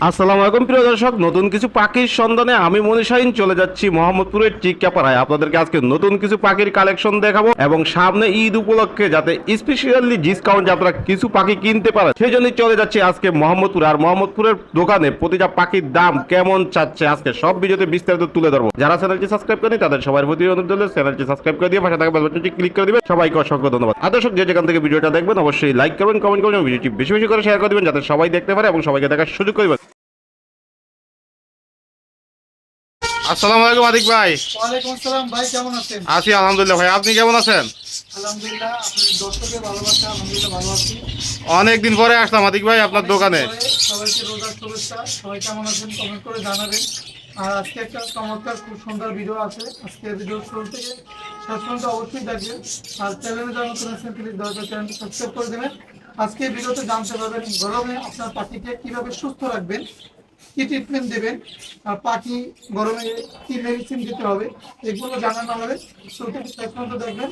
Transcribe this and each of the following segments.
আসসালামু আলাইকুম, প্রিয় দর্শক। নতুন কিছু পাখির সন্ধানে আমি মনীষাইন চলে যাচ্ছি মোহাম্মদপুরের টিকাপাড়ায় আপনাদেরকে আজকে নতুন কিছু পাখির কালেকশন দেখাবো এবং সামনে ঈদ উপলক্ষে যাতে স্পেশালি ডিসকাউন্ট আপনারা কিছু পাখি কিনতে পারেন সেই জন্যই চলে যাচ্ছি আজকে মোহাম্মদপুর। আর মোহাম্মদপুরের দোকানে প্রতিটা পাখির দাম কেমন চাচ্ছে আজকে সব ভিডিওতে বিস্তারিত তুলে ধরবো। যারা চ্যানেলটি সাবস্ক্রাইব করেনি তাদের সবার প্রতি অনুরোধ চ্যানেলটি সাবস্ক্রাইব করে দিয়ে পাশে থাকা বেল বাটনটি ক্লিক করে দিবেন। সবাইকে অসংখ্য ধন্যবাদ। আর দর্শক, যে যেখান থেকে ভিডিওটা দেখবেন, অবশ্যই লাইক করবেন কমেন্ট করবেন ভিডিওটি বেশি বেশি করে শেয়ার করে দিবেন, যাতে সবাই দেখতে পারে এবং সবাইকে দেখার সুযোগ করবেন আসসালামু আলাইকুম আদিক ভাই। ওয়ালাইকুম আসসালাম ভাই কেমন আছেন? আছি আলহামদুলিল্লাহ ভাই আপনি কেমন আছেন? আলহামদুলিল্লাহ ভালোবাসা আলহামদুলিল্লাহ ভালো আছি। অনেকদিন পরে আসলাম আদিক ভাই আপনার দোকানে। সবাইকে রোজার শুভেচ্ছা। সবাই কেমন আছেন কমেন্ট করে জানাবেন। আর আজকে একটা চমৎকার খুব সুন্দর ভিডিও আছে। আজকে ভিডিও শুরু থেকে শেষ পর্যন্ত অবশ্যই দেখবেন। আর চ্যানেলে যারা নতুন আছেন প্লিজ দয়া করে চ্যানেলটি সাবস্ক্রাইব করে দেবেন। আজকে ভিডিওতে জানতে পারবেন গরমে আপনার পাখিকে কীভাবে সুস্থ রাখবেন কি ট্রিটমেন্ট দেবেন? পাখি গরমে কি মেডিসিন দিতে হবে? এগুলো জানানো হবে। পর্যন্ত দেখবেন।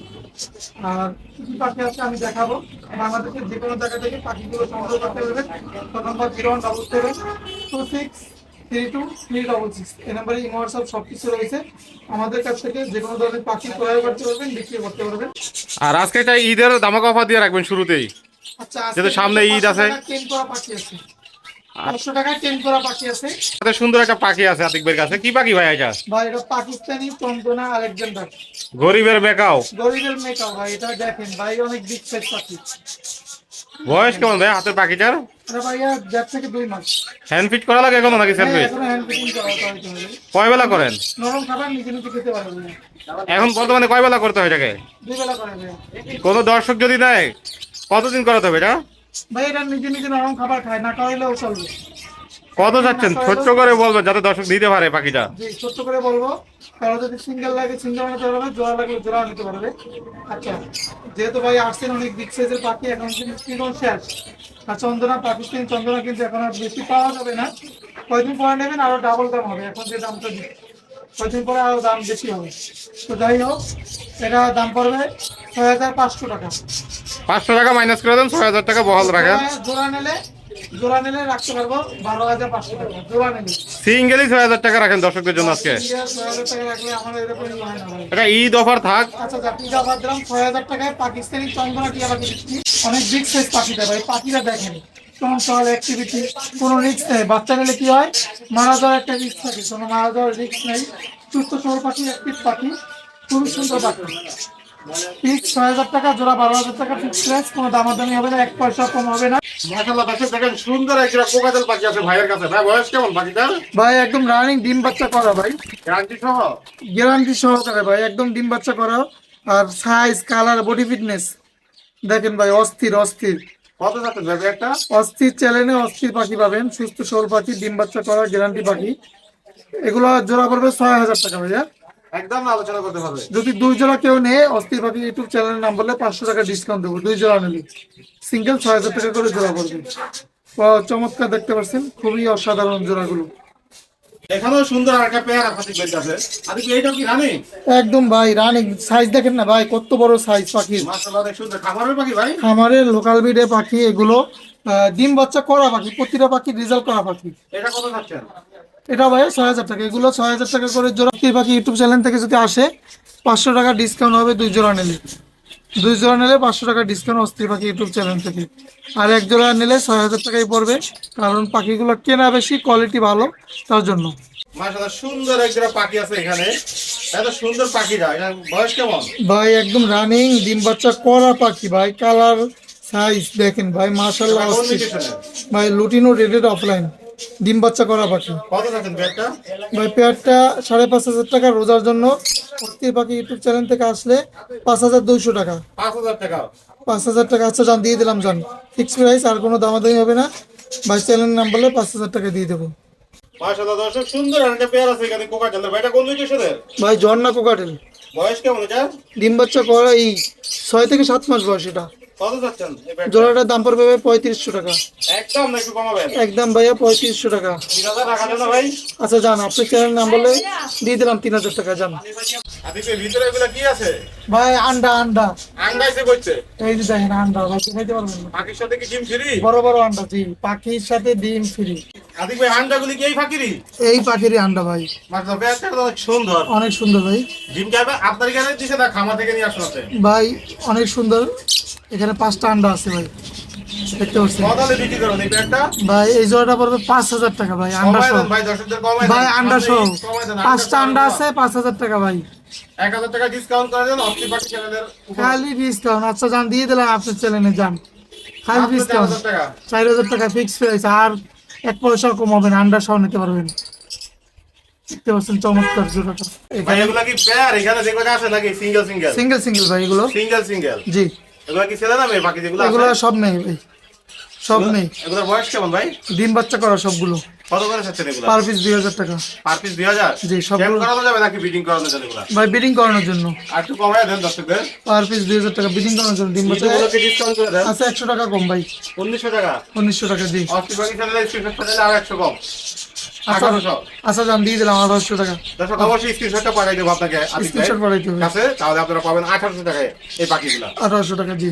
আর কি পাখি আছে আমি দেখাবো। বাংলাদেশের যে কোনো জায়গা থেকে পাখিগুলো সংগ্রহ করতে পারবেন। Phone number zero one double seven two six three two three double six এ নাম্বারে ইমো হোয়াটসঅ্যাপ সব কিছু রয়েছে। আমাদের কাছ থেকে যে কোনো ধরনের পাখি ক্রয় করতে পারবেন বিক্রি করতে পারবেন। আর আজকে একটা ঈদের দামাক অফার দিয়ে রাখবেন শুরুতেই। আচ্ছা সামনে ঈদ আছে। কেন পাখি আছে। পাঁচশো টেন করা পাখি আছে। সুন্দর একটা পাখি আছে আতিক ভাইয়ের কাছে। কি পাখি ভাই এটা? ভাই এটা পাকিস্তানি টনটনা আলেকজান্ডার গরিবের মেকাও? গরিবের মেকআপ ভাই এটা দেখেন ভাই অনেক বিগ সাইজ পাখি। বয়স কেমন ভাই হাতের পাখিটার? হ্যান্ড ফিট করা লাগে এখনও নাকি হ্যাঁ, সেলফি কয় বেলা করেন? এখন বর্তমানে কয় বেলা করতে হয় এটাকে? কোনো দর্শক যদি নেয় কতদিন করাতে হবে এটা? ভাই এটা নিজে নিজে নরম খাবার খায় না খাওয়াইলেও চলবে। কত চাচ্ছেন ছোট্ট করে বলবেন যাতে দর্শক দিতে পারে পাখিটা। জি ছোট্ট করে বলব কারও যদি সিঙ্গেল লাগে সিঙ্গেল নিতে পারবে জোড়া লাগলে জোড়া নিতে পারবে। আচ্ছা যেহেতু ভাই আসছেন অনেক বিগ সাইজের পাখি এখন কিন্তু কিনো শেষ। আর চন্দনা পাকিস্তানি চন্দনা কিন্তু এখন আর বেশি পাওয়া যাবে না। কয়দিন পরে নেবেন আরও ডাবল দাম হবে এখন যে দামটা দিই কয়দিন পরে আরও দাম বেশি হবে। তো যাই হোক এটা দাম পড়বে ছয় হাজার পাঁচশো টাকা। পাঁচশো টাকা মাইনাস করে দেন ছয় হাজার টাকা বহাল রাখেন। জোড়া- জোড়া নিলে জোড়া নিলে রাখতে পারব বারো হাজার পাঁচশো টাকা জোড়া নিলে। সিঙ্গেলই ছয় হাজার টাকা রাখেন দর্শকদের জন্য আজকে। হয় এটা ঈদ অফার থাক। আচ্ছা দিলাম ছয় হাজার টাকায় পাকিস্তানি চন্দনা টিয়া পাখি দিচ্ছি অনেক বিগ সাইজ পাখি দেয় ভাই পাখিরা দেখেন। চঞ্চল অ্যাক্টিভিটি কোনো রিস্ক নেই। বাচ্চা নিলে কি হয়? মারা যাওয়ার একটা রিস্ক থাকে। কোনো মারা যাওয়ার রিস্ক নেই। সুস্থ সবল পাখি অ্যাক্টিভ পাখি খুবই সুন্দর পাখি। ফিক্স ছয় হাজার টাকা জোড়া বারো হাজার টাকা ফিক্স প্রাইস কোনো দামাদামি হবে না এক পয়সা কম হবে না। মাশাআল্লাহ দর্শক দেখেন সুন্দর একটা কোকাতেল পাখি আছে ভাইয়ের কাছে। ভাই বয়স কেমন পাখিটার ভাই একদম রানিং ডিম বাচ্চা করা ভাই। গ্যারান্টি সহ? গ্যারান্টি সহকারে ভাই একদম ডিম বাচ্চা করা। আর সাইজ কালার বডি ফিটনেস দেখেন ভাই অস্থির অস্থির। কত যাচ্ছে ভাই একটা অস্থির চ্যালেঞ্জে অস্থির পাখি পাবেন সুস্থ সবল পাখি ডিম বাচ্চা করা গ্যারান্টি পাখি। এগুলো জোড়া পড়বে ছয় হাজার টাকা ভাইয়া। একদম আলোচনা করতে পারবে যদি দুই জোড়া কেউ নেয় অস্থির পাখি ইউটিউব চ্যানেলের নাম বললে পাঁচশো টাকা ডিসকাউন্ট দেবো। দুই জোড়া নিলে সিঙ্গেল ছয় হাজার টাকা করে জোড়া পড়বে চমৎকার দেখতে পাচ্ছেন খুবই অসাধারণ জোড়াগুলো। এখানেও সুন্দর একটা পেয়ার এইটাও কি রানি? একদম ভাই রানিং। সাইজ দেখেন না ভাই কত বড় সাইজ পাখির মাশাআল্লাহ অনেক সুন্দর। খাবারের পাখি ভাই? খামারের লোকাল বিডে পাখি এগুলো। ডিম বাচ্চা করা পাখি প্রতিটা পাখি রেজাল্ট করা পাখি। এটা কত এটা ভাই ছয় হাজার টাকা। এগুলো ছয় হাজার টাকা করে জোড়া। কি পাখি ইউটিউব চ্যানেল থেকে যদি আসে পাঁচশো টাকা ডিসকাউন্ট হবে দুই জোড়া নিলে। দুই জোড়া নিলে পাঁচশো টাকা ডিসকাউন্ট অস্থির পাখি ইউটিউব চ্যানেল থেকে। আর এক জোড়া নিলে ছয় হাজার টাকাই পড়বে কারণ পাখিগুলো কেনা বেশি কোয়ালিটি ভালো তার জন্য। সুন্দর একটা পাখি আছে এখানে। এত সুন্দর পাখিটা এটা বয়স কেমন? ভাই একদম রানিং ডিম বাচ্চা করা পাখি ভাই। কালার সাইজ দেখেন ভাই লোকেশনে? ভাই লুটিনো রেডেড অফলাইন ডিম বাচ্চা করা পাখি। ভাই পেয়ারটা সাড়ে পাঁচ হাজার টাকা রোজার জন্য। পাখি ইউটিউব চ্যানেল থেকে আসলে পাঁচ হাজার দুইশো টাকা। পাঁচ হাজার টাকা? আচ্ছা জান দিয়ে দিলাম জান। ফিক্স প্রাইস আর কোনো দামাদামি হবে না। ভাই চ্যানেল নাম বললে পাঁচ হাজার টাকা দিয়ে দেবো। ভাই ঝর্ণা কোকাটেল। বয়স কেমন ডিম বাচ্চা করা এই ছয় থেকে সাত মাস বয়স এটা। জোড়াটার দাম পড়বে ভাই পঁয়ত্রিশশো টাকা। একদম একটু কমাবেন। একদম ভাইয়া পঁয়ত্রিশশো টাকা। ভাই? আচ্ছা যান আপনি চ্যানেল নাম বলে দিয়ে দিলাম তিন হাজার টাকা যান। ভিতরে এগুলা কি আছে? ভাই আন্ডা আন্ডা। আন্ডাইছে করছে। এই যে দেখেন আন্ডা ভাই খাইতে পারবেন পাখির সাথে কি ডিম ফ্রি? বড় বড় আন্ডা জি পাখির সাথে ডিম ফ্রি। আদিক ভাই আন্ডাগুলি কি এই ফাঁকিরি এই পাখিরই আন্ডা ভাই। অনেক সুন্দর। অনেক সুন্দর ভাই। ডিম আপনার এখানে দিছে না খামা থেকে নিয়ে আসতে ভাই অনেক সুন্দর। এখানে পাঁচটা আন্ডা আছে ভাই। দেখতে পাচ্ছেন? কদালে বিক্রি করুন এই ব্যাগটা ভাই এই জোড়াটা পড়বে পাঁচ হাজার টাকা ভাই আন্ডা সহ। ভাই আন্ডা পাঁচটা আন্ডা আছে পাঁচ হাজার টাকা ভাই। খালি ডিসকাউন্ট আচ্ছা যান দিয়ে দিলাম আপনার চ্যানেলে যান খালি ডিসকাউন্ট চার হাজার টাকা। ফিক্স প্রাইস আর এক পয়সা কম হবে না আন্ডা সহ নিতে পারবেন। দেখতে পাচ্ছেন চমৎকার জোড়াটা। ভাই এগুলা কি পেয়ার এখানে যে আছে নাকি? সিঙ্গেল সিঙ্গেল সিঙ্গেল সিঙ্গেল ভাই এগুলো। সিঙ্গেল সিঙ্গেল জি। এগুলা কি ছেলে না মেয়ে? বাকি যেগুলো এগুলো সব নেই ভাই। সব নেই এগুলোর বয়স কেমন ভাই? ডিম বাচ্চা করা সবগুলো। কত করে চাচ্ছেন এগুলা? পার পিস দুই হাজার টাকা। পার পিস দুই হাজার? জি, সবগুলো- করানো যাবে নাকি বিডিং করানো যাবে এগুলা? ভাই বিডিং করানোর জন্য। আর একটু কমাই দেন দর্শকদের। পার পিস দুই হাজার টাকা বিডিং করানোর জন্য ডিম বাচ্চা এগুলোকে ডিসকাউন্ট করে দেন। টাকা কম ভাই। উনিশশো টাকা। উনিশশো টাকা জি অস্ট্রি পাখি চ্যানেলে স্ক্রিনশট পাঠালে আর একশো কম। আচ্ছা আচ্ছা যান দিয়ে দিলাম আঠারোশো টাকা। অবশ্যই স্ক্রিনশটটা পাঠাই দেবো আপনাকে। স্ক্রিনশট পাঠাইতে হবে কাছে তাহলে আপনারা পাবেন আঠারোশো টাকায় এই পাখিগুলা আঠারোশো টাকা জি।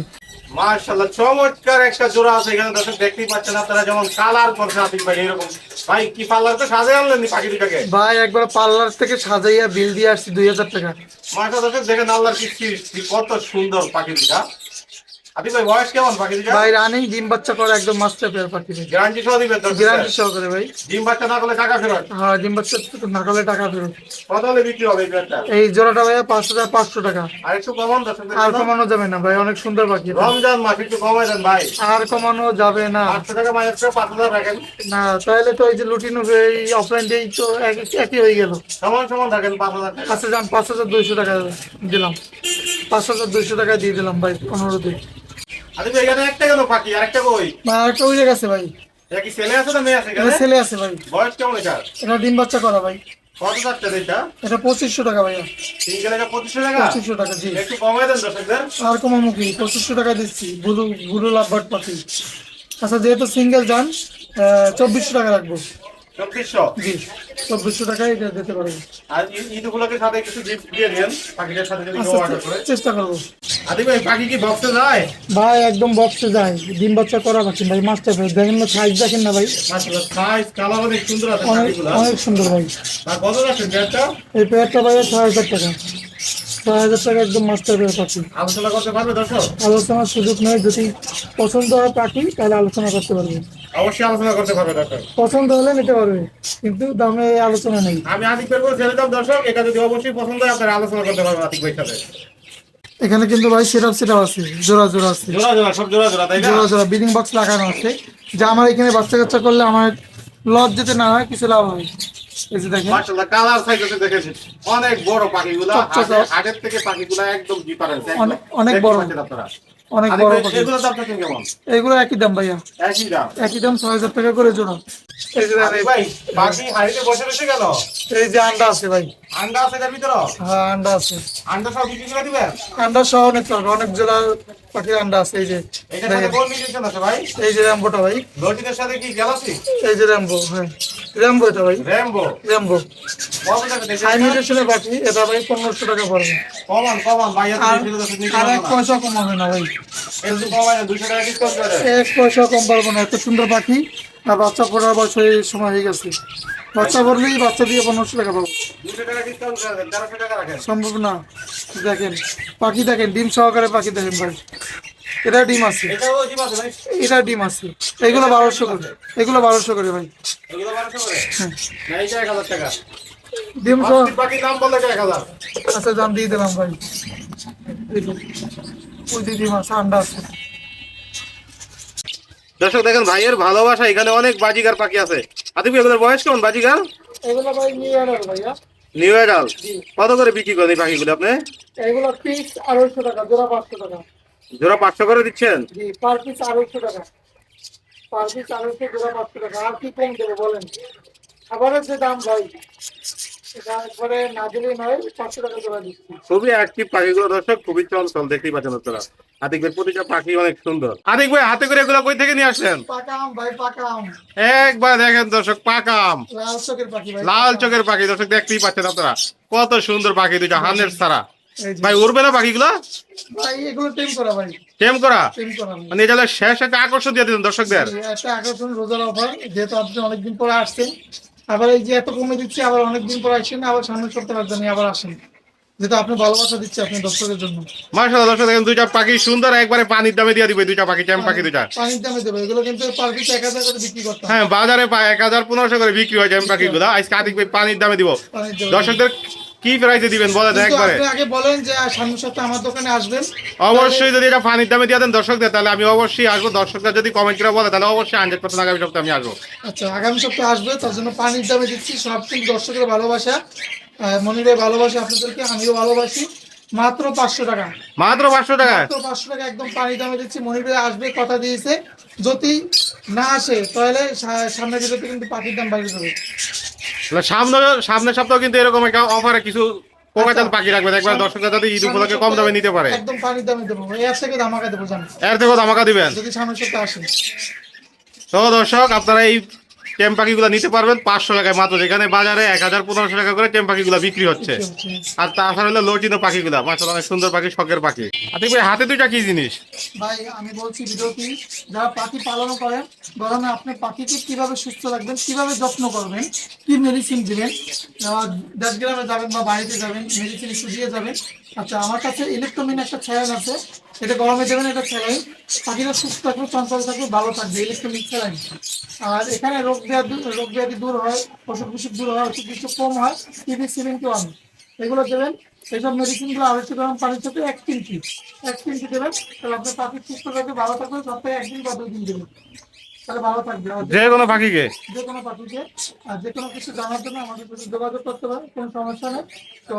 মার্শাল্লাহ চমৎকার একটা জোড়া আছে এখানে। দর্শক দেখতেই পাচ্ছেন আপনারা যেমন কালার করছে আতিক ভাই এরকম। ভাই কি পার্লার তো সাজে আনলেন পাখি দুটাকে ভাই একবার পার্লার থেকে সাজাইয়া বিল দিয়ে আসছি দুই হাজার টাকা। মার্শাল দর্শক দেখেন আল্লাহর কি কত সুন্দর পাখি দুটা ভাই বয়স কেমন পাখি দুটা ভাই রানিং ডিম বাচ্চা করে একদম মাস্টার পেয়ার পাখি গ্যারান্টি সহ দিবেন ভাই। ডিম বাচ্চা না করলে টাকা ফেরত? হ্যাঁ ডিম বাচ্চা না করলে টাকা ফেরত। কত হলে বিক্রি হবে এই জোড়াটা পাঁচ হাজার পাঁচশো টাকা। আর একটু কমান আর কমানো যাবে না ভাই অনেক সুন্দর পাখি রমজান মাস একটু কমাই দেন ভাই। আর কমানো যাবে না। আটশো টাকা মাইনাস করে পাঁচ হাজার রাখেন। না তাহলে তো এই যে লুটিনো এই অফলাইন দিয়েই তো এক- একই হয়ে গেল। সমান সমান রাখেন পাঁচ হাজার আচ্ছা যান পাঁচ হাজার দুইশো টাকা দিলাম। পাঁচ হাজার দুইশো টাকা দিয়ে দিলাম ভাই পনেরো দিন এখানে একটা কেন পাখি কই? ভাই। এটা কি ছেলে আছে না মেয়ে আছে এখানে? ছেলে আছে ভাই। বয়স কেমন এটা? এটা ডিম বাচ্চা করা ভাই। কত যাচ্ছে এটা? এটা পঁচিশশো টাকা ভাইয়া। সিঙ্গেল এটা পঁচিশশো টাকা? পঁচিশশো টাকা জি। একটু কমাই দেন দর্শকদের। আর কমামো কি পঁচিশশো টাকা দিচ্ছি গুরু লাভবাট পাখি আচ্ছা যেহেতু সিঙ্গেল যান চব্বিশশো টাকা রাখব। জি চব্বিশশো টাকায় এটা দিতে পারব আর ঈদ- ঈদ উপলক্ষে সাথে কিছু গিফট দিয়ে দেন পাখিদের সাথে যদি আচ্ছা অর্ডার করে। চেষ্টা করব। আদি ভাই পাখি কি বক্সে যায়? ভাই একদম বক্সে যায়। ডিম বাচ্চা করা পাচ্ছেন ভাই মাছটা ভাই দেখেন না সাইজ দেখেন না ভাই। সাইজ কালার অনেক সুন্দর আছে অনেক সুন্দর ভাই। কত এই পেয়ারটা ভাই ছয় হাজার টাকা। ছয় হাজার টাকা একদম মাস্টার পেয়ার পাচ্ছি। আলোচনা করতে পারবে দর্শক? আলোচনার সুযোগ নেই যদি পছন্দ হয় পাখি তাহলে আলোচনা করতে পারবে। অবশ্যই আলোচনা করতে পারবে দর্শক। পছন্দ হলে নিতে পারবে কিন্তু দামে আলোচনা নেই। আমি আদিক ভাই করে ছেড়ে দাম দর্শক এটা যদি অবশ্যই পছন্দ হয় আপনারা আলোচনা করতে পারবেন আদিক সাথে। এখানে কিন্তু ভাই সিরাপ সিরাপ আছে জোড়া জোড়া আছে। জোড়া জোড়া সব জোড়া জোড়া তাই না? জোড়া জোড়া বিডিং বক্স লাগানো আছে। যা আমার এখানে বাচ্চা কাচ্চা করলে আমার লস যেতে না হয় কিছু লাভ হয়। মাশাআল্লাহ কালার সাইজ আছে অনেক বড় পাখিগুলা। হাটের- থেকে পাখিগুলা একদম ডিফারেন্স অনেক- বড়। আপনারা? অনেক বড় ভাই, দাম কেমন? এগুলো একই দাম ভাইয়া। একই দাম। একই দাম ছয় হাজার টাকা করে জোড়া। এই যে ভাই পাখি হাড়িতে বসে রয়েছে গেল এই যে আন্ডা আছে ভাই। আন্ডা আছে এটার ভিতরে? হ্যাঁ আন্ডা আছে। আন্ডা সব বিক্রি করে দিবেন? আন্ডা সহ নিতে অনেক পাখির আন্ডা আছে এই যে কোন আছে ভাই? এই যে র্যাম্বোটা ভাই। সাথে কি এই যে র্যাম্বো হ্যাঁ। র্যাম্বো এটা ভাই। র্যাম্বো? র্যাম্বো। কত টাকা দেখে হাই মিউটেশনের পাখি এটা ভাই পনেরোশো টাকা পড়বে। কমান কমান ভাই আর এক পয়সা কম হবে না ভাই। একটু কমায় না 200 টাকা ডিসকাউন্ট করে। দেন। এক পয়সা কম পারব না এত সুন্দর পাখি। আর বাচ্চা পড়ার বছর সময় হয়ে গেছে। বাচ্চা পড়লেই বাচ্চা দিয়ে পনেরোশো টাকা পাবো। 200 টাকা ডিসকাউন্ট করে দেন 1300 টাকা রাখেন। সম্ভব না। দেখেন পাখি দেখেন ডিম সহকারে পাখি দেখেন ভাই। এটা ডিম আছে। এটা ডিম আছে। এগুলো বারোশো করে। এগুলো বারোশো করে ভাই। এগুলো 1200 করে? না এটা 1000 টাকা। ডিম সহ বাকি বাকি দাম বললে 1000 আচ্ছা দাম দিয়ে দিলাম ভাই। ওই ডিম আছে আন্ডা আছে। দর্শক দেখেন ভাইয়ের ভালোবাসা এখানে অনেক বাজিগার পাখি আছে। আদিবি এগুলোর বয়স কেমন বাজিগার এগুলো ভাই নিয়ে আনার ভাইয়া। নিউ এডাল কত করে বিক্রি করেন এই পাখিগুলো আপনি? এগুলো পিস আড়াইশো টাকা জোড়া পাঁচশো টাকা। জোড়া পাঁচশো করে দিচ্ছেন? জি পার পিস আড়াইশো টাকা। পার পিস আড়াইশো জোড়া পাঁচশো টাকা। আর কি কম দেবে বলেন? খাবারের যে দাম ভাই খুবই অ্যাক্টিভ পাখিগুলো দর্শক খুবই চঞ্চল দেখতেই পাচ্ছেন আপনারা। আতিক ভাই প্রতিটা পাখি অনেক সুন্দর। আতিক ভাই হাতে করে এগুলো কই থেকে নিয়ে আসলেন পাকা ভাই পাকা একবার দেখেন দর্শক পাকা লাল চোখের পাখি ভাই লাল চোখের পাখি দর্শক দেখতেই পাচ্ছেন আপনারা। কত সুন্দর পাখি দুইটা হানের যে। ভাই উড়বে না পাখিগুলো? ভাই এগুলো টেম করা ভাই। টেম করা? মানে এটা শেষ একটা আকর্ষণ দিয়ে দিলেন দর্শকদের। একটা আকর্ষণ রোজার অফার যেহেতু আপনি অনেকদিন পরে আসছেন। আবার এই যে এত কমে দিচ্ছি আবার অনেকদিন পরে আসছেন আবার সামনের সপ্তাহে আবার আসেন। যেহেতু আপনি ভালোবাসা দিচ্ছে আপনি দর্শকের জন্য। মার্শাল দর্শক দেখেন দুইটা পাখি সুন্দর একবারে পানির দামে দিয়ে দিবে দুইটা পাখি চ্যাম পাখি দুইটা। পানির দামে দেবে এগুলো কিন্তু পার পিস এক হাজার করে বিক্রি করতে হয়। হ্যাঁ বাজারে করে বিক্রি হয় পাখিগুলো। আজকে ভাই পানির দামে দিব। দর্শকদের কি প্রাইসে দিবেন বলেন একবারে। আপনি আগে বলেন যে সামনের সপ্তাহে আমার দোকানে আসবেন। অবশ্যই যদি এটা পানির দামে দিয়ে দেন দর্শকদের তাহলে আমি অবশ্যই আসব। দর্শকরা যদি কমেন্ট করে বলে তাহলে অবশ্যই হান্ড্রেড পার্সেন্ট আগামী সপ্তাহে আমি আসব। আচ্ছা আগামী সপ্তাহে আসবে তার জন্য পানির দামে দিচ্ছি। সব দর্শকের ভালোবাসা। আহ, মনিরের ভালোবাসা আপনাদেরকে আমিও ভালোবাসি। মাত্র পাঁচশো টাকা। মাত্র পাঁচশো টাকা? মাত্র পাঁচশো টাকা একদম পানির দামে দিচ্ছি। মনিরে আসবে কথা দিয়েছে। যদি না আসে তাহলে সামনে ভিডিওতে কিন্তু পাখির দাম বাড়িয়ে দেবে। সামনে সামনের সপ্তাহ কিন্তু এরকম একটা অফারে কিছু কোকাচাল পাখি রাখবে। একবার দর্শকরা যাতে ঈদ উপলক্ষে কম দামে নিতে পারে। একদম পানির দামে দেবো। এর থেকে ধামাকা দেবো জান এর ধামাকা দিবেন। যদি সামনের সপ্তাহে আসেন তো দর্শক আপনারা এই টেম পাখিগুলো নিতে পারবেন পাঁচশো টাকায় মাত্র যেখানে বাজারে এক হাজার পনেরোশো টাকা করে টেম পাখিগুলো বিক্রি হচ্ছে। আর তাছাড়া হলো লটিনো পাখিগুলো মাসাল অনেক সুন্দর পাখি শখের পাখি। আতিক ভাই হাতে দুইটা কি জিনিস? ভাই আমি বলছি ভিডিওটি যারা পাখি পালন করেন গরমে আপনি পাখিকে কীভাবে সুস্থ রাখবেন কীভাবে যত্ন করবেন কি মেডিসিন দিবেন দেশ গ্রামে যাবেন বা বাড়িতে যাবেন মেডিসিন শুকিয়ে যাবেন। আচ্ছা আমার কাছে ইলেকট্রোমিন একটা স্যালাইন আছে এটা গরমে দেবেন এটা স্যালাইন পাখিরা সুস্থ থাকবে চঞ্চল থাকবে ভালো থাকবে ইলেকট্রোমিক স্যালাইন আর এখানে রোগ ব্যাধি রোগ ব্যাধি দূর হয় অসুখ বিসুখ দূর হয় অসুখ বিসুখ কম হয় টিভি সিলিং টু আমি এগুলো দেবেন এইসব মেডিসিনগুলো আড়াইশো গ্রাম পানির সাথে এক তিনটি এক তিনটি দেবেন তাহলে আপনার পাখি সুস্থ থাকবে ভালো থাকবে সপ্তাহে একদিন বা দুই দিন দেবেন। তাহলে ভালো থাকবে। যে- কোনো পাখিকে। যে কোনো পাখিকে আর যে কোনো কিছু জানার জন্য আমাদের সাথে যোগাযোগ করতে পারেন কোনো সমস্যা নেই। তো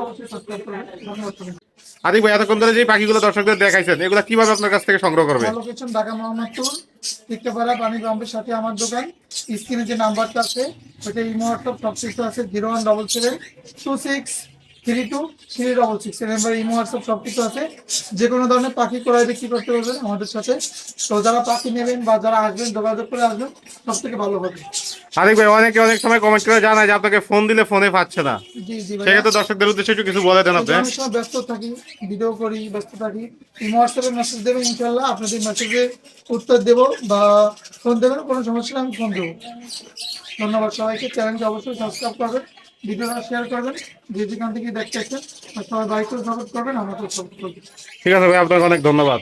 অবশ্যই ধন্যবাদ আতিক ভাই, এতক্ষণ ধরে যে পাখিগুলো দর্শকদের দেখাইছেন, এগুলো কীভাবে আপনার কাছ থেকে সংগ্রহ করবে? লোকেশন ঢাকা মোহাম্মদপুর টিকাপাড়া পানি পাম্পের সাথে আমার দোকান। স্ক্রিনে যে নাম্বারটা আছে, ওইটা ইমো হোয়াটসঅ্যাপ সব কিছু আছে zero one double seven two six three two three double six এই নাম্বার ইমো হোয়াটসঅ্যাপ সব কিছু আছে। যে কোনো ধরনের পাখি ক্রয় বিক্রি করতে পারবেন আমাদের সাথে। তো যারা পাখি নেবেন বা যারা আসবেন যোগাযোগ করে আসবেন সব থেকে ভালো হবে। আতিক ভাই অনেকে অনেক সময় কমেন্ট করে জানায় যে আপনাকে ফোন দিলে ফোনে পাচ্ছে না। সেক্ষেত্রে দর্শকদের উদ্দেশ্যে একটু কিছু বলে দেন আপনি। অনেক সময় ব্যস্ত থাকি ভিডিও করি ব্যস্ত থাকি। ইমো হোয়াটসঅ্যাপে মেসেজ দেবেন ইনশাল্লাহ আপনাদের মেসেজে উত্তর দেব বা ফোন দেবেন কোনো সমস্যা আমি ফোন দেবো। ধন্যবাদ সবাইকে চ্যানেলটি অবশ্যই সাবস্ক্রাইব করবেন। শেয়ার করবেন যে দেখতে করবেন ঠিক আছে ভাই আপনাকে অনেক ধন্যবাদ।